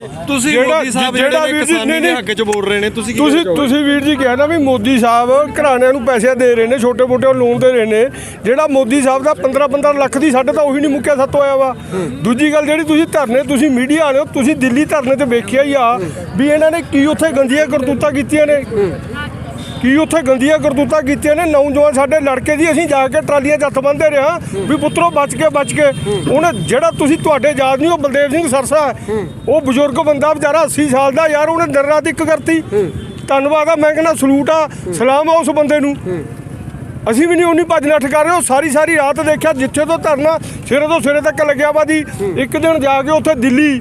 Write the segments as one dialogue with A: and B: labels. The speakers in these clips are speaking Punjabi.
A: ਤੁਸੀਂ ਮੋਦੀ ਸਾਹਿਬ
B: ਜਿਹੜਾ ਵੀਰ ਜੀ- ਨਹੀਂ, ਨਹੀਂ।
A: ਹੱਕ 'ਚ ਬੋਲ ਰਹੇ ਨੇ ਤੁਸੀਂ
B: ਤੁਸੀਂ? ਤੁਸੀਂ ਵੀਰ ਜੀ ਕਿਹਾ ਨਾ ਵੀ ਮੋਦੀ ਸਾਹਿਬ ਘਰਾਣਿਆਂ ਨੂੰ ਪੈਸੇ ਦੇ ਰਹੇ ਨੇ ਛੋਟੇ ਮੋਟੇ ਲੋਨ ਦੇ ਰਹੇ ਨੇ ਜਿਹੜਾ ਮੋਦੀ ਸਾਹਿਬ ਦਾ 15 15 ਲੱਖ ਦੀ ਸਾਡੇ ਤਾਂ ਉਹੀ ਨਹੀਂ ਮੁੱਕਿਆ ਸੱਤ ਹੋਇਆ ਵਾ ਦੂਜੀ ਗੱਲ ਜਿਹੜੀ ਤੁਸੀਂ ਧਰਨੇ ਤੁਸੀਂ ਮੀਡੀਆ ਵਾਲਿਓ ਤੁਸੀਂ ਦਿੱਲੀ ਧਰਨੇ ਤੇ ਵੇਖਿਆ ਹੀ ਆ ਵੀ ਇਹਨਾਂ ਨੇ ਕੀ ਉੱਥੇ ਗੰਦੀਆਂ ਕਰਤੂਤਾਂ ਕੀਤੀਆਂ ਨੇ ਕੀ ਉੱਥੇ ਗੰਦੀਆਂ ਕਰਤੂਤਾਂ ਕੀਤੀਆਂ ਨੇ? ਨੌਜਵਾਨ ਸਾਡੇ ਲੜਕੇ ਦੀ ਅਸੀਂ ਜਾ ਕੇ ਟਰਾਲੀਆਂ 'ਚ ਹੱਥ ਬੰਨ੍ਹਦੇ ਰਿਹਾ ਵੀ ਪੁੱਤਰੋ, ਬਚ ਕੇ ਬਚ ਕੇ। ਉਹਨੇ ਜਿਹੜਾ ਤੁਸੀਂ ਤੁਹਾਡੇ ਯਾਦ ਨਹੀਂ, ਉਹ ਬਲਦੇਵ ਸਿੰਘ ਸਰਸਾ ਉਹ ਬਜ਼ੁਰਗ ਬੰਦਾ ਵਿਚਾਰਾ 80 ਸਾਲ ਦਾ ਯਾਰ, ਉਹਨੇ ਦਿਨ ਰਾਤ ਇੱਕ ਕਰਤੀ। ਧੰਨਵਾਦ ਆ, ਮੈਂ ਕਹਿੰਦਾ ਸਲੂਟ ਆ, ਸਲਾਮ ਆ ਉਸ ਬੰਦੇ ਨੂੰ। ਅਸੀਂ ਵੀ ਨਹੀਂ ਉਨੀ ਭੱਜ ਨੱਠ ਕਰ ਰਹੇ, ਉਹ ਸਾਰੀ ਸਾਰੀ ਰਾਤ ਦੇਖਿਆ, ਜਿੱਥੇ ਤੋਂ ਧਰਨਾ ਸਿਰੇ ਤੋਂ ਸਿਰੇ ਤੱਕ ਲੱਗਿਆ ਵਾ ਦੀ ਇੱਕ ਦਿਨ ਜਾ ਕੇ ਉੱਥੇ ਦਿੱਲੀ।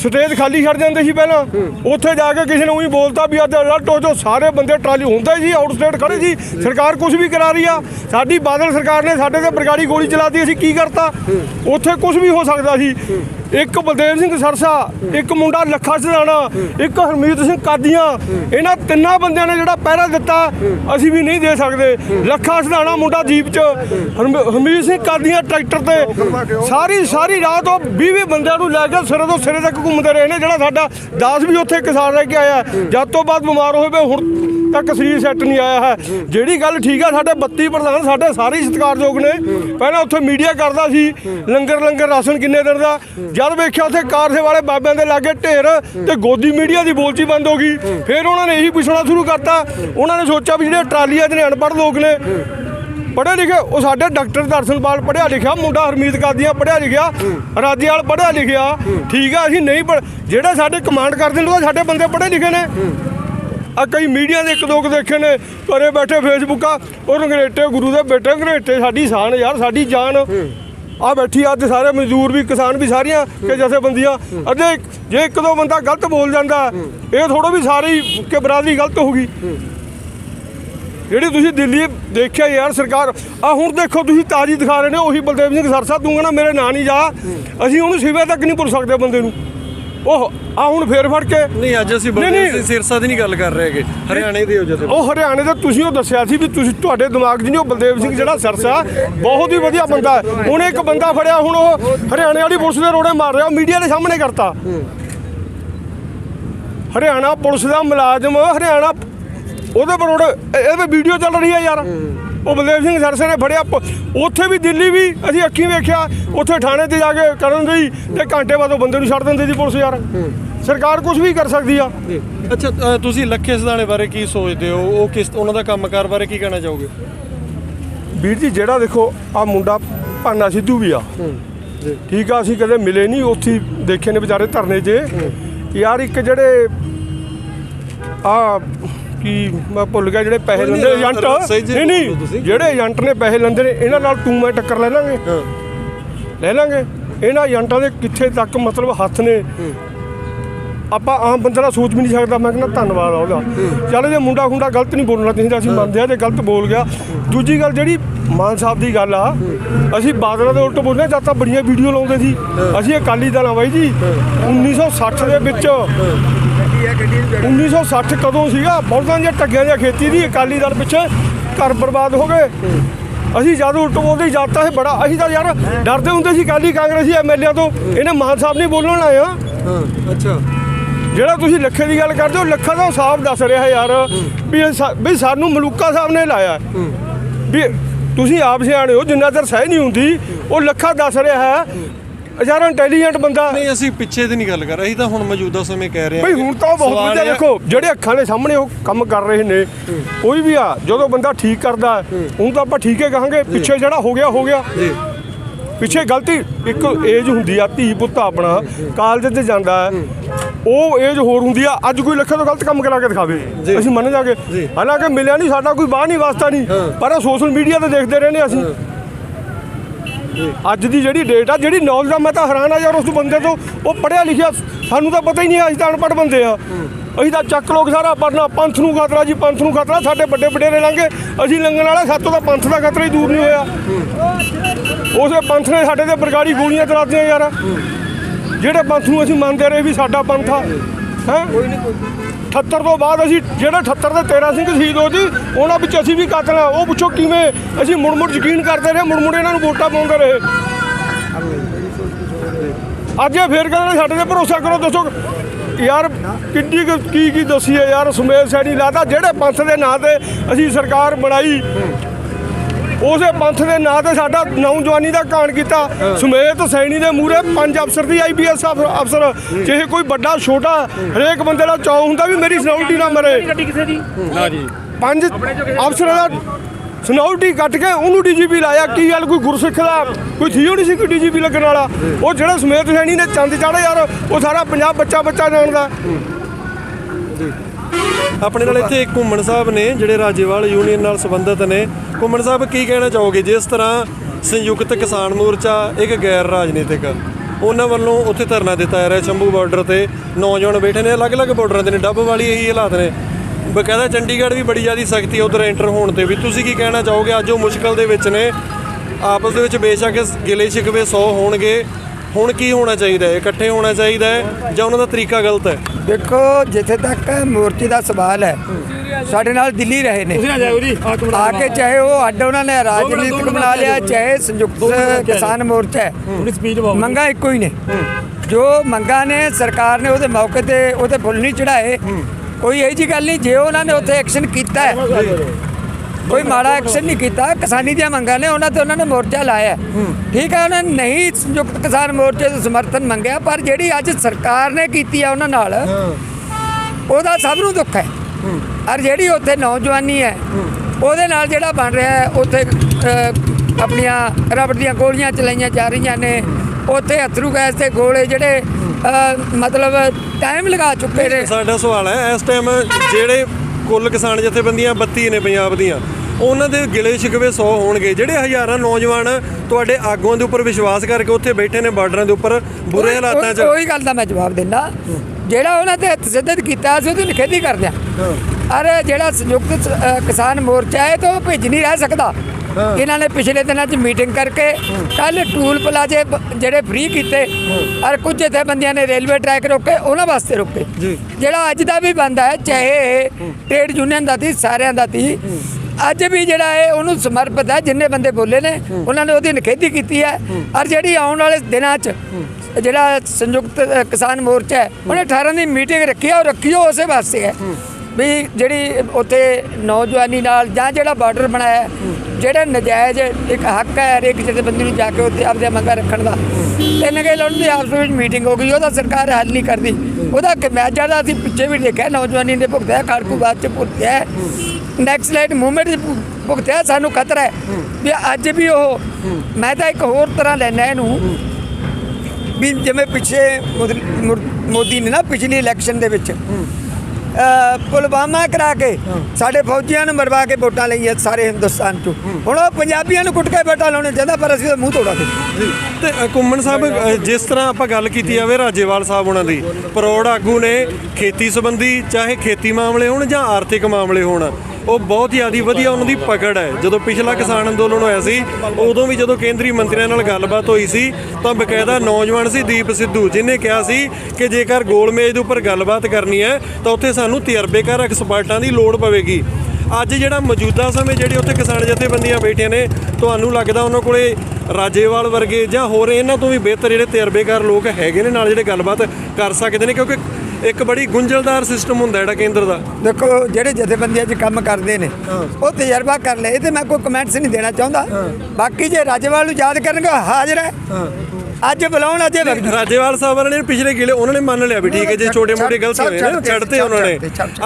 B: ਸਟੇਜ ਖਾਲੀ ਛੱਡ ਜਾਂਦੇ ਸੀ ਪਹਿਲਾਂ। ਉੱਥੇ ਜਾ ਕੇ ਕਿਸੇ ਨੇ ਉਹੀ ਬੋਲਤਾ ਵੀ ਅੱਜ ਅਲਰਟ ਹੋ ਜਾਓ ਸਾਰੇ ਬੰਦੇ ਟਰਾਲੀ ਹੁੰਦਾ ਸੀ ਆਊਟ ਸਟੇਟ ਖੜੇ ਸੀ। ਸਰਕਾਰ ਕੁਝ ਵੀ ਕਰਾ ਰਹੀ ਆ। ਸਾਡੀ ਬਾਦਲ ਸਰਕਾਰ ਨੇ ਸਾਡੇ ਤੇ ਬਰਗਾੜੀ ਗੋਲੀ ਚਲਾਤੀ ਅਸੀਂ ਕੀ ਕਰਤਾ? ਉੱਥੇ ਕੁਝ ਵੀ ਹੋ ਸਕਦਾ ਸੀ। ਇੱਕ ਬਲਦੇਵ ਸਿੰਘ ਸਰਸਾ, ਇੱਕ ਮੁੰਡਾ ਲੱਖਾ ਸਦਾਣਾ ਇੱਕ ਹਰਮੀਤ ਸਿੰਘ ਕਾਦੀਆਂ। ਇਹਨਾਂ ਤਿੰਨਾਂ ਬੰਦਿਆਂ ਨੇ ਜਿਹੜਾ ਪਹਿਰਾ ਦਿੱਤਾ, ਅਸੀਂ ਵੀ ਨਹੀਂ ਦੇ ਸਕਦੇ। ਲੱਖਾ ਸਦਾਣਾ ਮੁੰਡਾ ਜੀਪ 'ਚ, ਹਰਮ- ਹਰਮੀਤ ਸਿੰਘ ਕਾਦੀਆਂ ਟਰੈਕਟਰ ਤੇ। ਸਾਰੀ ਸਾਰੀ ਰਾਤ ਉਹ 20 20 ਬੰਦਿਆਂ ਨੂੰ ਲੈ ਕੇ ਸਿਰੇ ਤੋਂ ਸਿਰੇ ਤੱਕ ਘੁੰਮਦੇ ਰਹੇ ਨੇ, ਜਿਹੜਾ ਸਾਡਾ ਦਾਸ ਵੀ ਉੱਥੇ ਕਿਸਾਨ ਰਹਿ ਕੇ ਆਇਆ। ਜਦ ਤੋਂ ਬਾਅਦ ਬਿਮਾਰ ਹੋਏ ਹੁਣ ਤੱਕ ਸਰੀਰ ਸੈੱਟ ਨਹੀਂ ਆਇਆ ਹੈ। ਜਿਹੜੀ ਗੱਲ ਠੀਕ ਆ ਸਾਡੇ 32 ਪ੍ਰਧਾਨ ਸਾਡੇ ਸਾਰੇ ਸਤਿਕਾਰਯੋਗ ਨੇ। ਪਹਿਲਾਂ ਉੱਥੇ ਮੀਡੀਆ ਕਰਦਾ ਸੀ ਲੰਗਰ ਲੰਗਰ ਰਾਸ਼ਨ ਕਿੰਨੇ ਦਿਨ ਦਾ। ਜਦ ਵੇਖਿਆ ਉੱਥੇ ਕਾਰਸੇ ਵਾਲੇ ਬਾਬਿਆਂ ਦੇ ਲਾਗੇ ਢੇਰ ਤੇ ਗੋਦੀ ਮੀਡੀਆ ਦੀ ਬੋਲਚੀ ਬੰਦ ਹੋ ਗਈ। ਫਿਰ ਉਹਨਾਂ ਨੇ ਇਹੀ ਪੁੱਛਣਾ ਸ਼ੁਰੂ ਕਰਤਾ। ਉਹਨਾਂ ਨੇ ਸੋਚਿਆ ਵੀ ਜਿਹੜੇ ਟਰਾਲੀਆਂ ਦੇ ਅਨਪੜ੍ਹ ਲੋਕ ਨੇ ਪੜ੍ਹੇ ਲਿਖੇ ਉਹ ਸਾਡੇ ਡਾਕਟਰ ਦਰਸ਼ਨਪਾਲ ਪੜ੍ਹਿਆ ਲਿਖਿਆ ਮੁੰਡਾ ਹਰਮੀਤ ਕਾਦੀਆਂ ਪੜ੍ਹਿਆ ਲਿਖਿਆ ਰਾਜੇਵਾਲ ਪੜ੍ਹਿਆ ਲਿਖਿਆ। ਠੀਕ ਆ ਅਸੀਂ ਨਹੀਂ ਜਿਹੜੇ ਸਾਡੇ ਕਮਾਂਡ ਕਰਦੇ ਨੇ ਉਹ ਸਾਡੇ ਬੰਦੇ ਪੜ੍ਹੇ ਲਿਖੇ ਨੇ। ਆ ਕਈ ਮੀਡੀਆ ਦੇ ਇੱਕ ਦੋ ਕੁ ਦੇਖੇ ਨੇ, ਘਰੇ ਬੈਠੇ ਫੇਸਬੁੱਕ ਆ, ਉਹ ਰੰਗਰੇਟੇ ਗੁਰੂ ਦੇ ਬੇਟੇ, ਰੰਗਰੇਟੇ ਸਾਡੀ ਸ਼ਾਨ ਯਾਰ, ਸਾਡੀ ਜਾਨ। ਆ ਬੈਠੀ ਅੱਜ ਸਾਰੇ ਮਜ਼ਦੂਰ ਵੀ, ਕਿਸਾਨ ਵੀ ਸਾਰੀਆਂ ਕਿ ਜਥੇਬੰਦੀਆਂ। ਅੱਧੇ ਜੇ ਇੱਕ ਦੋ ਬੰਦਾ ਗਲਤ ਬੋਲ ਜਾਂਦਾ, ਇਹ ਥੋੜੋ ਵੀ ਸਾਰੀ ਕਿ ਬਰਾਦਰੀ ਗਲਤ ਹੋ ਗਈ ਜਿਹੜੀ ਤੁਸੀਂ ਦਿੱਲੀ ਦੇਖਿਆ ਯਾਰ ਸਰਕਾਰ, ਆ ਹੁਣ ਦੇਖੋ ਤੁਸੀਂ ਤਾਜੀ ਦਿਖਾ ਰਹੇ ਨੇ, ਉਹੀ ਬਲਦੇਵ ਸਿੰਘ ਸਰਸਾ, ਤੂੰ ਨਾ ਮੇਰੇ ਨਾਂ ਨਹੀਂ ਜਾ। ਅਸੀਂ ਉਹਨੂੰ ਸਿਵੇ ਤੱਕ ਨਹੀਂ ਪੁੱਛ ਸਕਦੇ ਬੰਦੇ ਨੂੰ। ਉਹ ਆ ਹੁਣ ਫੇਰ ਫੜ ਕੇ।
A: ਨਹੀਂ ਅੱਜ ਅਸੀਂ
B: ਨਹੀਂ।
A: ਸਿੰਘ ਸਿਰਸਾ ਦੀ ਨਹੀਂ ਗੱਲ ਕਰ ਰਹੇ ਹੈਗੇ। ਹਰਿਆਣੇ ਦੀ ਹੋ ਜਥੇ
B: ਉਹ ਹਰਿਆਣੇ ਦਾ ਤੁਸੀਂ ਉਹ ਦੱਸਿਆ ਸੀ ਵੀ ਤੁਸੀਂ ਤੁਹਾਡੇ ਦਿਮਾਗ 'ਚ ਨਹੀਂ ਉਹ ਬਲਦੇਵ ਸਿੰਘ ਜਿਹੜਾ ਸਰਸਾ ਬਹੁਤ ਹੀ ਵਧੀਆ ਬੰਦਾ ਹੈ। ਉਹਨੇ ਇੱਕ ਬੰਦਾ ਫੜਿਆ ਹੁਣ ਉਹ ਹਰਿਆਣੇ ਵਾਲੀ ਪੁਲਿਸ ਦੇ ਰੋੜੇ ਮਾਰ ਰਿਹਾ ਮੀਡੀਆ ਦੇ ਸਾਹਮਣੇ ਕਰਤਾ। ਹਰਿਆਣਾ ਪੁਲਿਸ ਦਾ ਮੁਲਾਜ਼ਮ ਹਰਿਆਣਾ ਉਹਦੇ ਪਰ ਰੋੜੇ ਇਹ- ਇਹਦੇ ਵੀਡੀਓ ਚੱਲ ਰਹੀ ਹੈ ਯਾਰ। ਉਹ ਬਲਦੇਵ ਸਿੰਘ ਸਰਸੇ ਨੇ ਫੜਿਆ। ਉੱਥੇ ਵੀ ਦਿੱਲੀ ਵੀ ਅਸੀਂ ਅੱਖੀਂ ਵੇਖਿਆ। ਉੱਥੇ ਥਾਣੇ ਤੇ ਜਾ ਕੇ ਕਰਨ ਦੀ ਤੇ ਘੰਟੇ ਬਾਅਦ ਉਹ ਬੰਦੇ ਨੂੰ ਛੱਡ ਦਿੰਦੀ ਸੀ ਪੁਲਿਸ ਯਾਰ। ਸਰਕਾਰ ਕੁਝ ਵੀ ਕਰ ਸਕਦੀ ਆ।
A: ਅੱਛਾ ਤੁਸੀਂ ਲੱਖੇ ਸਦਾਣੇ ਬਾਰੇ ਕੀ ਸੋਚਦੇ ਹੋ? ਉਹ ਕਿਸ ਉਹਨਾਂ ਦਾ ਕੰਮਕਾਰ ਬਾਰੇ ਕੀ ਕਹਿਣਾ ਚਾਹੋਗੇ?
B: ਵੀਰ ਜੀ ਜਿਹੜਾ ਦੇਖੋ ਆ ਮੁੰਡਾ ਭਾਨਾ ਸਿੱਧੂ ਵੀ ਆ। ਠੀਕ ਆ ਅਸੀਂ ਕਦੇ ਮਿਲੇ ਨਹੀਂ ਉੱਥੇ ਦੇਖੇ ਨੇ ਵਿਚਾਰੇ ਧਰਨੇ 'ਚ। ਯਾਰ ਇੱਕ ਜਿਹੜੇ ਆ ਕੀ ਮੈਂ ਭੁੱਲ ਗਿਆ ਜਿਹੜੇ ਪੈਸੇ ਲੈਂਦੇ ਏਜੰਟ। ਨਹੀਂ। ਨਹੀਂ ਜਿਹੜੇ ਏਜੰਟ ਨੇ ਪੈਸੇ ਲੈਂਦੇ ਨੇ ਇਹਨਾਂ ਨਾਲ ਤੂੰ ਮੈਂ ਟੱਕਰ ਲੈ ਲਾਂਗੇ। ਲੈ ਲਾਂਗੇ। ਇਹਨਾਂ ਏਜੰਟਾਂ ਦੇ ਕਿੱਥੇ ਤੱਕ ਮਤਲਬ ਹੱਥ ਨੇ? ਆਪਾਂ ਆਮ ਬੰਦੇ ਦਾ ਸੋਚ ਵੀ ਨਹੀਂ ਸਕਦਾ। ਮੈਂ ਕਹਿੰਦਾ ਧੰਨਵਾਦ ਆ ਉਹਦਾ। ਚੱਲ ਜੇ ਮੁੰਡਾ ਖੁੰਡਾ ਗਲਤ ਨਹੀਂ ਬੋਲਣਾ ਚਾਹੀਦਾ ਅਸੀਂ ਮੰਨਦੇ ਆ ਜੇ ਗਲਤ ਬੋਲ ਗਿਆ। ਦੂਜੀ ਗੱਲ ਜਿਹੜੀ ਮਾਨ ਸਾਹਿਬ ਦੀ ਗੱਲ ਆ ਅਸੀਂ ਬਾਦਲਾਂ ਦੇ ਉਲਟ ਬੋਲਦੇ ਜਦ ਤਾਂ ਬੜੀਆਂ ਵੀਡੀਓ ਲਾਉਂਦੇ ਸੀ। ਅਸੀਂ ਅਕਾਲੀ ਦਲ ਆ ਬਾਈ ਜੀ। 1960 ਦੇ ਵਿੱਚ 1960 ਕਦੋਂ ਸੀਗਾ? ਬਲਦਾਂ ਦੀਆਂ ਟੱਗਿਆਂ ਦੀਆਂ ਖੇਤੀ ਦੀ ਅਕਾਲੀ ਦਲ ਪਿੱਛੇ ਘਰ ਬਰਬਾਦ ਹੋ ਗਏ। ਅਸੀਂ ਜਦ ਉਲਟ ਬੋਲਦੇ ਜਾਂਦਾ ਇਹ ਬੜਾ ਅਸੀਂ ਤਾਂ ਯਾਰ ਡਰਦੇ ਹੁੰਦੇ ਸੀ ਅਕਾਲੀ ਕਾਂਗਰਸੀ ਐਮਐਲਏ ਤੋਂ। ਇਹਨੇ ਮਾਨ ਸਾਹਿਬ ਨਹੀਂ ਬੋਲਣ ਆਇਆ
A: ਹਾਂ ਅੱਛਾ।
B: ਜਿਹੜਾ ਤੁਸੀਂ ਲੱਖੇ ਦੀ ਗੱਲ ਕਰਦੇ ਹੋ ਲੱਖਾ ਤਾਂ ਸਾਫ਼ ਦੱਸ ਰਿਹਾ ਯਾਰ ਵੀ ਇਹ ਸਾ- ਵੀ ਸਾਨੂੰ ਮਲੂਕਾ ਸਾਹਿਬ ਨੇ ਲਾਇਆ। ਵੀ ਤੁਸੀਂ ਆਪ ਸਿਆਣੇ ਹੋ ਜਿੰਨਾ ਚਿਰ ਸਹਿ ਨਹੀਂ ਹੁੰਦੀ ਉਹ ਲੱਖਾ ਦੱਸ ਰਿਹਾ ਹੈ। ਯਾਰ ਇੰਟੈਲੀਜੈਂਟ ਬੰਦਾ
A: ਨਹੀਂ ਅਸੀਂ ਪਿੱਛੇ ਦੀ ਨਹੀਂ ਗੱਲ ਕਰ ਰਹੇ ਅਸੀਂ ਤਾਂ ਹੁਣ ਮੌਜੂਦਾ ਸਮੇਂ ਕਹਿ ਰਹੇ ਹਾਂ
B: ਭਈ ਹੁਣ ਤਾਂ ਉਹ ਬਹੁਤ
A: ਸਵਾਲ
B: ਵਧੀਆ
A: ਇਹ ਆ-
B: ਦੇਖੋ ਜਿਹੜੇ ਅੱਖਾਂ ਦੇ ਸਾਹਮਣੇ ਉਹ ਕੰਮ ਕਰ ਰਹੇ ਨੇ ਕੋਈ ਵੀ ਆ ਜਦੋਂ ਬੰਦਾ ਠੀਕ ਕਰਦਾ ਹੈ, ਹੁਣ ਤਾਂ ਆਪਾਂ ਠੀਕ ਹੀ ਕਹਾਂਗੇ ਪਿੱਛੇ ਜਿਹੜਾ ਹੋ ਗਿਆ ਹੋ ਗਿਆ।
A: ਜੀ।
B: ਪਿੱਛੇ ਗਲਤੀ ਇੱਕ ਏਜ ਹੁੰਦੀ ਆ ਧੀ ਪੁੱਤ ਆਪਣਾ ਕਾਲਜ ਤੇ ਜਾਂਦਾ ਹੈ। ਉਹ ਏਜ ਹੋਰ ਹੁੰਦੀ ਆ ਅੱਜ ਕੋਈ ਲੱਖਾਂ ਤੋਂ ਗਲਤ ਕੰਮ ਕਰਾ ਕੇ ਦਿਖਾਵੇ। ਅਸੀਂ ਮੰਨ ਜਾਗੇ। ਹਾਲਾਂਕਿ ਮਿਲਿਆ ਨਹੀਂ ਸਾਡਾ ਕੋਈ ਬਾਹ ਨਹੀਂ ਵਾਸਤਾ ਨਹੀਂ ਪਰ ਸੋਸ਼ਲ ਮੀਡੀਆ ਤੇ ਦੇਖਦੇ ਰਹਿੰਦੇ ਅਸੀਂ। ਅੱਜ ਦੀ ਜਿਹੜੀ ਡੇਟ ਆ ਜਿਹੜੀ ਨੌਲੇਜ ਆ ਮੈਂ ਤਾਂ ਹੈਰਾਨ ਆ ਯਾਰ ਉਸ ਬੰਦੇ ਤੋਂ। ਉਹ ਪੜਿਆ ਲਿਖਿਆ ਸਾਨੂੰ ਤਾਂ ਪਤਾ ਹੀ ਨਹੀਂ ਅਸੀਂ ਤਾਂ ਅਨਪੜ੍ਹ ਬੰਦੇ ਆ। ਅਸੀਂ ਤਾਂ ਚੱਕ ਲੋਕ ਸਾਰਾ ਪੜਨਾ ਪੰਥ ਨੂੰ ਖਤਰਾ ਜੀ ਪੰਥ ਨੂੰ ਖਤਰਾ ਸਾਡੇ ਵੱਡੇ ਵਡੇਰੇ ਲੰਘੇ। ਅਸੀਂ ਲੰਘਣ ਵਾਲੇ ਸਾਤੋਂ ਤਾਂ ਪੰਥ ਦਾ ਖਤਰਾ ਹੀ ਦੂਰ ਨਹੀਂ ਹੋਇਆ। ਉਸੇ ਪੰਥ ਨੇ ਸਾਡੇ ਤੇ ਬਰਗਾੜੀ ਗੋਲੀਆਂ ਚਲਾਤੀਆਂ ਯਾਰ। ਜਿਹੜੇ ਪੰਥ ਨੂੰ ਅਸੀਂ ਮੰਨਦੇ ਰਹੇ ਵੀ ਸਾਡਾ ਪੰਥ ਆ ਹੈ? 78 ਤੋਂ ਬਾਅਦ ਅਸੀਂ ਜਿਹੜੇ 78 ਦੇ 13 ਸਿੰਘ ਸ਼ਹੀਦ ਹੋ ਜੀ ਉਹਨਾਂ ਵਿੱਚ ਅਸੀਂ ਵੀ ਕਾਤਲ ਆ। ਉਹ ਪੁੱਛੋ ਕਿਵੇਂ ਅਸੀਂ ਮੁੜ ਮੁੜ ਯਕੀਨ ਕਰਦੇ ਰਹੇ ਮੁੜ ਮੁੜ ਇਹਨਾਂ ਨੂੰ ਵੋਟਾਂ ਪਾਉਂਦੇ ਰਹੇ। ਅੱਜ ਇਹ ਫੇਰ ਕਹਿੰਦੇ ਸਾਡੇ ਤੇ ਭਰੋਸਾ ਕਰੋ ਦੱਸੋ ਯਾਰ ਕਿੱਡੀ ਕੁ- ਕੀ ਕੀ ਦੱਸੀਏ ਯਾਰ ਸੁਮੇਧ ਸੈਣੀ ਲਾਦਾ ਜਿਹੜੇ ਪੰਥ ਦੇ ਨਾਂ ਤੇ ਅਸੀਂ ਸਰਕਾਰ ਬਣਾਈ ਉਸੇ ਪੰਥ ਦੇ ਨਾਂ ਤੇ ਸਾਡਾ ਨੌਜਵਾਨੀ ਦਾ ਕਾਣ ਕੀਤਾ। ਸੁਮੇਧ ਸੈਣੀ ਦੇ ਮੂਰੇ ਪੰਜ ਅਫਸਰ ਦੀ ਆਈਪੀਐਸ ਅਫਸਰ ਚਾਹੇ ਕੋਈ ਵੱਡਾ ਛੋਟਾ ਹਰੇਕ ਬੰਦੇ ਦਾ ਚਾਅ ਹੁੰਦਾ ਵੀ ਮੇਰੀ ਸਨਾਉਟੀ ਨਾ ਮਰੇ।
C: ਗੱਡੀ ਕਿਸੇ ਦੀ?
B: ਪੰਜ ਅਫਸਰਾਂ ਦਾ ਸਨਾਉਟੀ ਕੱਟ ਕੇ ਉਹਨੂੰ ਡੀਜੀਪੀ ਲਾਇਆ। ਕੀ ਗੱਲ, ਕੋਈ ਗੁਰਸਿੱਖ ਦਾ ਕੋਈ ਥੀਓ ਨਹੀਂ ਸੀ ਕੋਈ ਡੀਜੀਪੀ ਲੱਗਣ ਵਾਲਾ? ਉਹ ਜਿਹੜਾ ਸਮੇਤ ਸੈਣੀ ਨੇ ਚੰਦ ਚਾੜੇ ਯਾਰ, ਉਹ ਸਾਰਾ ਪੰਜਾਬ ਬੱਚਾ ਬੱਚਾ ਜਾਣਦਾ
A: ਆਪਣੇ ਨਾਲ ਇੱਥੇ ਘੁੰਮਣ ਸਾਹਿਬ ਨੇ, ਜਿਹੜੇ ਰਾਜੇਵਾਲ ਯੂਨੀਅਨ ਨਾਲ ਸੰਬੰਧਿਤ ਨੇ। ਘੁੰਮਣ ਸਾਹਿਬ, ਕੀ ਕਹਿਣਾ ਚਾਹੋਗੇ? ਜਿਸ ਤਰ੍ਹਾਂ ਸੰਯੁਕਤ ਕਿਸਾਨ ਮੋਰਚਾ ਇੱਕ ਗੈਰ ਰਾਜਨੀਤਿਕ, ਉਹਨਾਂ ਵੱਲੋਂ ਉੱਥੇ ਧਰਨਾ ਦਿੱਤਾ ਜਾ ਰਿਹਾ ਸ਼ੰਭੂ ਬਾਰਡਰ ਤੇ। ਨੌਜਵਾਨ ਬੈਠੇ ਨੇ, ਅਲੱਗ-ਅਲੱਗ ਬਾਰਡਰਾਂ ਦੇ ਨੇ, ਡੱਬ ਵਾਲੀ ਇਹੀ ਹਾਲਾਤ ਨੇ। ਬਕਾਇਦਾ ਚੰਡੀਗੜ੍ਹ ਵੀ ਬੜੀ ਜ਼ਿਆਦਾ ਸਖਤੀ ਉਧਰ ਐਂਟਰ ਹੋਣ ਤੇ। ਵੀ ਤੁਸੀਂ ਕੀ ਕਹਿਣਾ ਚਾਹੋਗੇ? ਅੱਜ ਉਹ ਮੁਸ਼ਕਲ ਦੇ ਵਿੱਚ ਨੇ। ਆਪਸ ਦੇ ਵਿੱਚ ਬੇਸ਼ੱਕ ਗਿਲੇ ਸ਼ਿਕਵੇ 100 ਹੋਣਗੇ। ਹੁਣ ਕੀ ਹੋਣਾ ਚਾਹੀਦਾ ਹੈ? ਇਕੱਠੇ ਹੋਣਾ ਚਾਹੀਦਾ ਹੈ ਜਾਂ ਉਹਨਾਂ ਦਾ ਤਰੀਕਾ ਗਲਤ ਹੈ?
D: ਦੇਖੋ ਜਿੱਥੇ ਤੱਕ ਮੋਰਚੇ ਦਾ ਸਵਾਲ ਹੈ ਸਾਡੇ ਨਾਲ ਦਿੱਲੀ ਰਹੇ ਨੇ।
C: ਆ
D: ਕੇ ਚਾਹੇ ਉਹ ਅੱਡ ਉਹਨਾਂ ਨੇ ਰਾਜਨੀਤਿਕ ਬਣਾ ਲਿਆ ਚਾਹੇ ਸੰਯੁਕਤ ਕਿਸਾਨ ਮੋਰਚਾ ਮੰਗਾ ਇੱਕੋ ਹੀ ਨੇ। ਜੋ ਮੰਗਾ ਨੇ ਸਰਕਾਰ ਨੇ ਉਹਦੇ ਮੌਕੇ ਤੇ ਉਹਤੇ ਫੁੱਲ ਨਹੀਂ ਚੜਾਏ ਕੋਈ ਇਹੋ ਜੀ ਗੱਲ ਨਹੀਂ ਜੇ ਉਹਨਾਂ ਨੇ ਉੱਥੇ ਐਕਸ਼ਨ ਕੀਤਾ ਹੈ ਕੋਈ ਮਾੜਾ ਐਕਸ਼ਨ ਨਹੀਂ ਕੀਤਾ ਕਿਸਾਨੀ ਦੀਆਂ ਮੰਗਾਂ ਨੇ ਉਹਨਾਂ ਤੇ ਉਹਨਾਂ ਨੇ ਮੋਰਚਾ ਲਾਇਆ। ਠੀਕ ਹੈ ਉਹਨਾਂ ਨੇ ਨਹੀਂ ਸੰਯੁਕਤ ਕਿਸਾਨ ਮੋਰਚੇ ਦਾ ਸਮਰਥਨ ਮੰਗਿਆ ਪਰ ਜਿਹੜੀ ਅੱਜ ਸਰਕਾਰ ਨੇ ਕੀਤੀ ਹੈ ਉਹਨਾਂ ਨਾਲ ਉਹਦਾ ਸਭ ਨੂੰ ਦੁੱਖ ਹੈ। ਔਰ ਜਿਹੜੀ ਉੱਥੇ ਨੌਜਵਾਨੀ ਹੈ ਉਹਦੇ ਨਾਲ ਜਿਹੜਾ ਬਣ ਰਿਹਾ ਹੈ ਉੱਥੇ ਆਪਣੀਆਂ ਰਬੜ ਦੀਆਂ ਗੋਲੀਆਂ ਚਲਾਈਆਂ ਜਾ ਰਹੀਆਂ ਨੇ ਉੱਥੇ ਅਥਰੂ ਗੈਸ ਦੇ ਗੋਲੇ ਜਿਹੜੇ ਮਤਲਬ ਟਾਈਮ ਲਗਾ ਚੁੱਕੇ ਨੇ।
A: ਸਾਡਾ ਸਵਾਲ ਹੈ ਇਸ ਟਾਈਮ ਜਿਹੜੇ ਕੁੱਲ ਕਿਸਾਨ ਜਥੇਬੰਦੀਆਂ 32 ਨੇ ਪੰਜਾਬ ਦੀਆਂ ਉਹਨਾਂ ਦੇ ਗਿਲੇ ਸ਼ਿਕਵੇ 100 ਹੋਣਗੇ। ਜਿਹੜੇ ਹਜ਼ਾਰਾਂ ਨੌਜਵਾਨ ਤੁਹਾਡੇ ਆਗੂਆਂ ਦੇ ਉੱਪਰ ਵਿਸ਼ਵਾਸ ਕਰਕੇ ਉੱਥੇ ਬੈਠੇ ਨੇ ਬਾਰਡਰਾਂ ਦੇ ਉੱਪਰ ਬੁਰੇ ਹਾਲਾਤਾਂ 'ਚ?
D: ਉਹੀ ਗੱਲ ਦਾ ਮੈਂ ਜਵਾਬ ਦਿੰਦਾ। ਜਿਹੜਾ ਉਹਨਾਂ ਤੇ ਤਸੱਦਦ ਕੀਤਾ ਸੀ ਉਹਦੀ ਨਿਖੇਧੀ ਕਰਦੇ ਆ ਅਰੇ ਜਿਹੜਾ ਸੰਯੁਕਤ ਕਿਸਾਨ ਮੋਰਚਾ ਹੈ ਤਾਂ ਉਹ ਭੇਜ ਨਹੀਂ ਰਹਿ ਸਕਦਾ। ਇਹਨਾਂ ਨੇ ਪਿਛਲੇ ਦਿਨਾਂ 'ਚ ਮੀਟਿੰਗ ਕਰਕੇ ਕੱਲ ਟੂਲ ਪਲਾਜੇ ਜਿਹੜੇ ਫ੍ਰੀ ਕੀਤੇ ਔਰ ਕੁਝ ਜਥੇਬੰਦੀਆਂ ਨੇ ਰੇਲਵੇ ਟਰੈਕ ਰੋਕੇ ਉਹਨਾਂ ਵਾਸਤੇ ਰੋਕੇ।
A: ਜੀ।
D: ਜਿਹੜਾ ਅੱਜ ਦਾ ਵੀ ਬੰਦ ਹੈ ਚਾਹੇ ਟ੍ਰੇਡ ਯੂਨੀਅਨ ਦਾ ਸੀ ਸਾਰਿਆਂ ਦਾ ਸੀ ਅੱਜ ਵੀ ਜਿਹੜਾ ਹੈ ਉਹਨੂੰ ਸਮਰਪਿਤ ਹੈ ਜਿੰਨੇ ਬੰਦੇ ਬੋਲੇ ਨੇ ਉਹਨਾਂ ਨੇ ਉਹਦੀ ਨਿਖੇਧੀ ਕੀਤੀ ਹੈ। ਔਰ ਜਿਹੜੀ ਆਉਣ ਵਾਲੇ ਦਿਨਾਂ 'ਚ ਜਿਹੜਾ ਸੰਯੁਕਤ ਕਿਸਾਨ ਮੋਰਚਾ ਹੈ ਉਹਨੇ 18 ਦੀ ਮੀਟਿੰਗ ਰੱਖੀ ਹੈ ਉਹ ਰੱਖੀ ਉਹ ਉਸੇ ਵਾਸਤੇ ਹੈ। ਵੀ ਜਿਹੜੀ ਉੱਥੇ ਨੌਜਵਾਨੀ ਨਾਲ ਜਾਂ ਜਿਹੜਾ ਬਾਰਡਰ ਬਣਾਇਆ ਜਿਹੜਾ ਨਜਾਇਜ਼ ਇੱਕ ਹੱਕ ਹੈ ਹਰ ਇੱਕ ਜਥੇਬੰਦੀ ਨੂੰ ਜਾ ਕੇ ਉੱਥੇ ਆਪਦੇ ਮੰਗਾਂ ਰੱਖਣ ਦਾ। ਤਿੰਨ ਗਏ ਲੋੜ ਦੀ ਆਪਸ ਵਿੱਚ ਮੀਟਿੰਗ ਹੋ ਗਈ ਉਹਦਾ ਸਰਕਾਰ ਹੱਲ ਨਹੀਂ ਕਰਦੀ। ਉਹਦਾ ਕਮਿਆਜਾ ਦਾ ਅਸੀਂ ਪਿੱਛੇ ਵੀ ਦੇਖਿਆ ਨੌਜਵਾਨੀ ਨੇ ਭੁਗਤਿਆ ਖਾੜਕੂ ਬਾਦ ਚ ਭੁਗਤਿਆ। ਨੈਕਸਟ ਮੂਵਮੈਂਟ ਚ ਭੁ- ਭੁਗਤਿਆ ਸਾਨੂੰ ਖਤਰਾ ਹੈ। ਵੀ ਅੱਜ ਵੀ ਉਹ ਮੈਂ ਤਾਂ ਇੱਕ ਹੋਰ ਤਰ੍ਹਾਂ ਲੈਣਾ ਇਹਨੂੰ। ਵੀ ਜਿਵੇਂ ਪਿੱਛੇ ਮੁਦ- ਨੇ ਨਾ ਪਿਛਲੀ ਇਲੈਕਸ਼ਨ ਦੇ ਵਿੱਚ ਪੁਲਵਾਮਾ ਕਰਾ ਕੇ ਸਾਡੇ ਫੌਜੀਆਂ ਨੂੰ ਮਰਵਾ ਕੇ ਵੋਟਾਂ ਲਈਆਂ ਸਾਰੇ ਹਿੰਦੁਸਤਾਨ ਚੋਂ। ਹੁਣ ਉਹ ਪੰਜਾਬੀਆਂ ਨੂੰ ਕੁੱਟ ਕੇ ਵੋਟਾਂ ਲਾਉਣੇ ਚਾਹੁੰਦਾ ਪਰ ਅਸੀਂ ਉਹਦਾ ਮੂੰਹ ਤੋੜਾਂਗੇ
A: ਜੀ। ਤੇ ਅ, ਘੁੰਮਣ ਸਾਹਿਬ ਜਿਸ ਤਰ੍ਹਾਂ ਆਪਾਂ ਗੱਲ ਕੀਤੀ ਜਾਵੇ ਰਾਜੇਵਾਲ ਸਾਹਿਬ ਉਹਨਾਂ ਦੀ ਪਰੋੜ ਆਗੂ ਨੇ ਖੇਤੀ ਸੰਬੰਧੀ ਚਾਹੇ ਖੇਤੀ ਮਾਮਲੇ ਹੋਣ ਜਾਂ ਆਰਥਿਕ ਮਾਮਲੇ ਹੋਣ ਉਹ ਬਹੁਤ ਹੀ ਜ਼ਿਆਦਾ ਵਧੀਆ ਉਹਨਾਂ ਦੀ ਪਕੜ ਹੈ। ਜਦੋਂ ਪਿਛਲਾ ਕਿਸਾਨ ਅੰਦੋਲਨ ਹੋਇਆ ਸੀ, ਉਦੋਂ ਵੀ ਜਦੋਂ ਕੇਂਦਰੀ ਮੰਤਰੀਆਂ ਨਾਲ ਗੱਲਬਾਤ ਹੋਈ ਸੀ, ਤਾਂ ਬਕਾਇਦਾ ਨੌਜਵਾਨ ਸੀ ਦੀਪ ਸਿੱਧੂ ਜਿਨੇ ਕਿਹਾ ਸੀ ਕਿ ਜੇਕਰ ਗੋਲ ਮੇਜ ਦੇ ਉੱਪਰ ਗੱਲਬਾਤ ਕਰਨੀ ਹੈ, ਤਾਂ ਉੱਥੇ ਸਾਨੂੰ ਤਜਰਬੇਕਾਰ ਐਕਸਪਰਟਾਂ ਦੀ ਲੋੜ ਪਵੇਗੀ। ਅੱਜ ਜਿਹੜਾ ਮੌਜੂਦਾ ਸਮੇਂ, ਜਿਹੜੇ ਉੱਥੇ ਕਿਸਾਨ ਜਥੇਬੰਦੀਆਂ ਬੈਠੀਆਂ ਨੇ, ਤੁਹਾਨੂੰ ਲੱਗਦਾ ਉਹਨਾਂ ਕੋਲੇ ਰਾਜੇਵਾਲ ਵਰਗੇ ਜਾਂ ਹੋਰ ਇਹਨਾਂ ਤੋਂ ਵੀ ਬਿਹਤਰ ਜਿਹੜੇ ਤਜਰਬੇਕਾਰ ਲੋਕ ਹੈਗੇ ਨੇ, ਨਾਲ ਜਿਹੜੇ ਗੱਲਬਾਤ ਕਰ ਸਕਦੇ ਨੇ, ਕਿਉਂਕਿ ਇੱਕ ਬੜੀ ਗੁੰਝਲਦਾਰ ਸਿਸਟਮ ਹੁੰਦਾ ਜਿਹੜਾ ਕੇਂਦਰ ਦਾ।
D: ਦੇਖੋ ਜਿਹੜੇ ਜਥੇਬੰਦੀਆਂ 'ਚ ਕੰਮ ਕਰਦੇ ਨੇ ਉਹ ਤਜਰਬਾ ਕਰ ਲਏ ਇਹ ਤੇ ਮੈਂ ਕੋਈ ਕਮੈਂਟਸ ਨਹੀਂ ਦੇਣਾ ਚਾਹੁੰਦਾ। ਬਾਕੀ ਜੇ ਰਾਜੇਵਾਲ ਨੂੰ ਯਾਦ ਕਰਨਗੇ ਹਾਜ਼ਰ ਹੈ। ਅੱਜ ਬੁਲਾਉਣ ਅਜੇ ਵਕਤ।
A: ਰਾਜੇਵਾਲ ਸਾਹਿਬ ਵਾਲੇ ਨੇ ਪਿਛਲੇ ਗਿਲੇ ਉਹਨਾਂ ਨੇ ਮੰਨ ਲਿਆ ਵੀ ਠੀਕ ਹੈ ਜੇ ਛੋਟੇ ਮੋਟੇ ਗਲਤ ਹੋਏ ਨੇ
D: ਛੱਡਤੇ,
A: ਉਹਨਾਂ ਨੇ।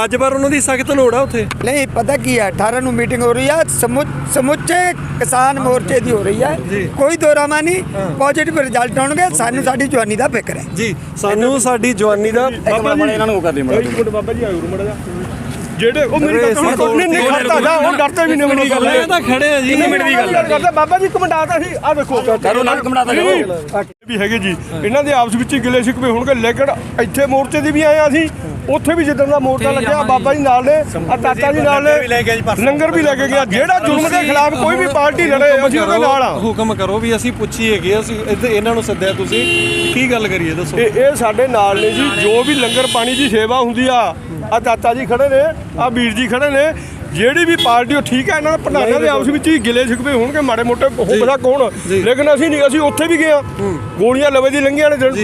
A: ਅੱਜ ਪਰ ਉਹਨਾਂ ਦੀ ਸਖਤ ਲੋੜ ਆ ਉੱਥੇ।
D: ਨਹੀਂ ਪਤਾ ਕੀ ਹੈ 18 ਨੂੰ ਮੀਟਿੰਗ ਹੋ ਰਹੀ ਹੈ ਸਮੁ- ਸਮੁੱਚੇ ਕਿਸਾਨ ਮੋਰਚੇ ਦੀ ਹੋ ਰਹੀ ਹੈ ਕੋਈ ਦੋਰਾਮਾ ਨਹੀਂ ਪੋਜ਼ਿਟਿਵ ਰਿਜ਼ਲਟ ਆਉਣਗੇ ਸਾਨੂੰ ਸਾਡੀ ਜਵਾਨੀ ਦਾ ਫਿਕਰ ਹੈ।
A: ਜੀ ਸਾਨੂੰ ਸਾਡੀ ਜਵਾਨੀ ਦਾ
B: ਬਾਬਾ ਜੀ। ਇਹਨਾਂ ਨੂੰ ਕਰ ਮਿੰਟ ਬਾਬਾ ਜੀ ਆਇਓ ਮੜਾ ਜਿਹੜੇ ਉਹ ਮੇਰੀ ਗੱਲ ਸੁਣੋ ਕੋਈ ਨਹੀਂ ਖੜਦਾ ਜਾ ਉਹ ਡਰਦੇ ਵੀ ਨਹੀਂ ਮੇਰੀ ਗੱਲ
A: ਇਹ ਤਾਂ ਖੜੇ ਆ ਜੀ।
B: ਮਿੰਟ ਦੀ ਗੱਲ ਕਰਦਾ ਬਾਬਾ ਜੀ ਮਿੰਟ ਆਦਾ ਸੀ ਆ ਦੇਖੋ। ਕਰੋ ਨਾਲ ਕਮੜਾਤਾ ਵੀ ਹੈਗੇ ਜੀ ਇਹਨਾਂ ਦੇ ਆਪਸ ਵਿੱਚ ਹੀ ਗਿਲੇ ਸ਼ਿਕਵੇ ਹੋਣਗੇ। ਲੇਕਿਨ ਇੱਥੇ ਮੋਰਚੇ ਦੀ ਵੀ ਆਏ ਆ ਅਸੀਂ ਉੱਥੇ ਵੀ ਜਿੱਦਣ ਦਾ ਮੋਰਚਾ ਲੱਗਿਆ ਬਾਬਾ ਜੀ ਨਾਲ ਨੇ ਆ ਚਾਚਾ ਜੀ ਨਾਲ ਨੇ ਲੰਗਰ ਵੀ ਲੈ ਕੇ ਗਿਆ। ਜਿਹੜਾ ਜ਼ੁਲਮ ਦੇ ਖਿਲਾਫ ਕੋਈ ਵੀ ਪਾਰਟੀ ਲੜੇ ਅਸੀਂ ਉਹਦੇ ਨਾਲ ਆ।
A: ਹੁਕਮ ਕਰੋ ਵੀ ਅਸੀਂ ਪੁੱਛੀਏ ਕਿ ਅਸੀਂ ਇੱਥੇ ਇਹਨਾਂ ਨੂੰ ਸੱਦਿਆ ਤੁਸੀਂ। ਕੀ ਗੱਲ ਕਰੀਏ ਦੱਸੋ।
B: ਇਹ ਸਾਡੇ ਨਾਲ ਨੇ ਜੀ ਜੋ ਵੀ ਲੰਗਰ ਪਾਣੀ ਦੀ ਸੇਵਾ ਹੁੰਦੀ ਆ ਆ ਚਾਚਾ ਜੀ ਖੜੇ ਨੇ ਆ ਵੀਰ ਜੀ ਖੜੇ ਨੇ। ਜਿਹੜੀ ਵੀ ਪਾਰਟੀ ਉਹ ਠੀਕ ਹੈ ਇਹਨਾਂ ਦੇ ਪ੍ਰਧਾਨਾਂ ਦੇ ਆਪਸ ਵਿੱਚ ਹੀ ਗਿਲੇ ਸ਼ਿਕਵੇ ਹੋਣਗੇ ਮਾੜੇ ਮੋਟੇ ਹੋ ਬਸਾ ਕੋਣ। ਲੇਕਿਨ ਅਸੀਂ ਨਹੀਂ ਅਸੀਂ ਉੱਥੇ ਵੀ ਗਏ ਆ ਗੋਲੀਆਂ ਲਵੇ ਦੀ ਲੰਘੀਆਂ ਨੇ ਦਿਨ।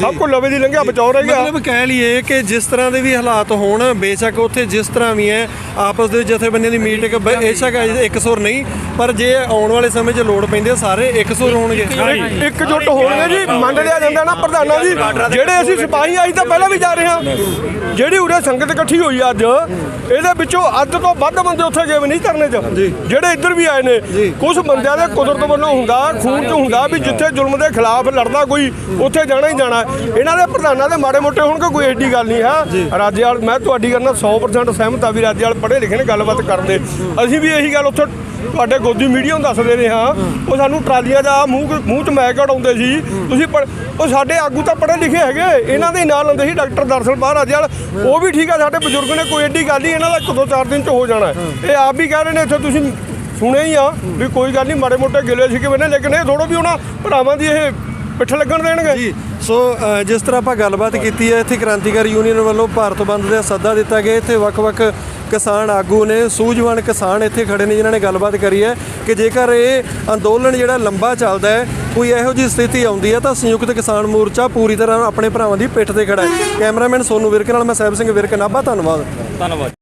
B: ਸਭ ਕੁਝ ਲਵੇ ਦੀ ਲੰਘਿਆ ਬਚਾਓ ਰਹਿ ਗਿਆ।
A: ਮਤਲਬ ਕਹਿ ਲਈਏ ਕਿ ਜਿਸ ਤਰ੍ਹਾਂ ਦੇ ਵੀ ਹਾਲਾਤ ਹੋਣ ਬੇਸ਼ੱਕ ਉੱਥੇ ਜਿਸ ਤਰ੍ਹਾਂ ਵੀ ਹੈ ਆਪਸ ਦੇ ਜਥੇਬੰਦੀਆਂ ਦੀ ਮੀਟਿੰਗ ਬੇਸ਼ੱਕ ਇੱਕ ਸੁਰ ਨਹੀਂ ਪਰ ਜੇ ਆਉਣ ਵਾਲੇ ਸਮੇਂ 'ਚ ਲੋੜ ਪੈਂਦੀ ਸਾਰੇ ਇੱਕ ਸੁਰ ਹੋਣਗੇ।
B: ਇੱਕ- ਇੱਕਜੁੱਟ ਹੋਣਗੇ ਜੀ ਮੰਨ ਲਿਆ ਜਾਂਦਾ ਨਾ ਪ੍ਰਧਾਨਾਂ ਦੀ ਜਿਹੜੇ ਅਸੀਂ ਸਿਪਾਹੀ ਆਈ ਤਾਂ ਪਹਿਲਾਂ ਵੀ ਜਾ ਰਹੇ ਹਾਂ। ਜਿਹੜੀ ਉਰੇ ਸੰਗਤ ਇਕੱਠੀ ਹੋਈ ਅੱਜ ਇਹਦੇ ਵਿੱਚੋਂ ਅੱਧ ਤੋਂ ਵੱਧ ਬੰਦੇ ਉੱਥੇ ਗਏ ਵੀ ਨਹੀਂ ਕਰਨੇ ਚ। ਜਿਹੜੇ ਇੱਧਰ ਵੀ ਆਏ ਨੇ ਕੁਝ ਬੰਦਿਆਂ ਦੇ ਕੁਦਰਤ ਵੱਲੋਂ ਹੁੰਦਾ ਖੂਨ ਚ ਹੁੰਦਾ ਵੀ ਜਿੱਥੇ ਜ਼ੁਲਮ ਦੇ ਖਿਲਾਫ ਲੜਦਾ ਕੋਈ ਉੱਥੇ ਜਾਣਾ ਹੀ ਜਾਣਾ। ਇਹਨਾਂ ਦੇ ਪ੍ਰਧਾਨਾਂ ਦੇ ਮਾੜੇ ਮੋਟੇ ਹੋਣਗੇ ਕੋਈ ਐਡੀ ਗੱਲ ਨਹੀਂ ਹੈ। ਰਾਜੇਵਾਲ ਮੈਂ ਤੁਹਾਡੀ ਗੱਲ ਨਾਲ 100% ਸਹਿਮਤ ਆ ਵੀ ਰਾਜੇਵਾਲ ਪੜ੍ਹੇ ਲਿਖੇ ਨੇ ਗੱਲਬਾਤ ਕਰਦੇ। ਅਸੀਂ ਵੀ ਇਹੀ ਗੱਲ ਉੱਥੇ ਤੁਹਾਡੇ ਗੋਦੀ ਮੀਡੀਆ ਨੂੰ ਦੱਸਦੇ ਰਹੇ ਹਾਂ। ਉਹ ਸਾਨੂੰ ਟਰਾਲੀਆਂ ਦਾ ਮੂੰਹ ਮੂੰਹ ਚ ਮੈਕ ਉਡਾਉਂਦੇ ਸੀ। ਤੁਸੀਂ ਉਹ ਸਾਡੇ ਆਗੂ ਤਾਂ ਪੜ੍ਹੇ ਲਿਖੇ ਹੈਗੇ ਇਹਨਾਂ ਦੇ ਨਾਲ ਹੁੰਦੇ ਸੀ ਡਾਕਟਰ ਦਰਸ਼ਨ ਬਾਹਰ ਅੱਜ ਉਹ ਵੀ ਠੀਕ ਆ ਸਾਡੇ ਬਜ਼ੁਰਗ ਨੇ ਕੋਈ ਐਡੀ ਗੱਲ ਨਹੀਂ ਇਹਨਾਂ ਦਾ ਇੱਕ ਦੋ ਚਾਰ ਦਿਨ ਚ ਹੋ ਜਾਣਾ। ਇਹ ਆਪ ਵੀ ਕਹਿ ਰਹੇ ਨੇ ਇੱਥੇ ਤੁਸੀਂ ਸੁਣਿਆ ਹੀ ਆ ਵੀ ਕੋਈ ਗੱਲ ਨਹੀਂ ਮਾੜੇ ਮੋਟੇ ਗਿਲੇ ਸੀ ਕਿ ਨੇ ਲੇਕਿਨ ਇਹ ਥੋੜੋ ਵੀ ਉਹਨਾਂ ਭਰਾਵਾਂ ਦੀ ਇਹ ਪਿੱਠ ਲੱਗਣ ਦੇਣਗੇ।
A: ਜੀ। ਸੋ ਜਿਸ ਤਰ੍ਹਾਂ ਆਪਾਂ ਗੱਲਬਾਤ ਕੀਤੀ ਹੈ, ਇੱਥੇ ਕ੍ਰਾਂਤੀਕਾਰੀ ਯੂਨੀਅਨ ਵੱਲੋਂ ਭਾਰਤ ਬੰਦ ਦਾ ਸੱਦਾ ਦਿੱਤਾ ਗਿਆ। ਇੱਥੇ ਵੱਖ-ਵੱਖ ਕਿਸਾਨ ਆਗੂ ਨੇ, ਸੂਝਵਾਨ ਕਿਸਾਨ ਇੱਥੇ ਖੜੇ ਨੇ, ਜਿਨ੍ਹਾਂ ਨੇ ਗੱਲਬਾਤ ਕਰੀ ਹੈ ਕਿ ਜੇਕਰ ਇਹ ਅੰਦੋਲਨ ਜਿਹੜਾ ਲੰਬਾ ਚੱਲਦਾ ਹੈ, ਕੋਈ ਇਹੋ ਜਿਹੀ ਸਥਿਤੀ ਆਉਂਦੀ ਹੈ, ਤਾਂ ਸੰਯੁਕਤ ਕਿਸਾਨ ਮੋਰਚਾ ਪੂਰੀ ਤਰ੍ਹਾਂ ਆਪਣੇ ਭਰਾਵਾਂ ਦੀ ਪਿੱਠ ਤੇ ਖੜਾ ਹੈ। ਕੈਮਰਾਮੈਨ ਸੋਨੂ ਵਿਰਕ ਨਾਲ ਮੈਂ ਸਾਹਿਬ ਸਿੰਘ ਵਿਰਕ, ਨਾਭਾ, ਧੰਨਵਾਦ।
C: ਧੰਨਵਾਦ।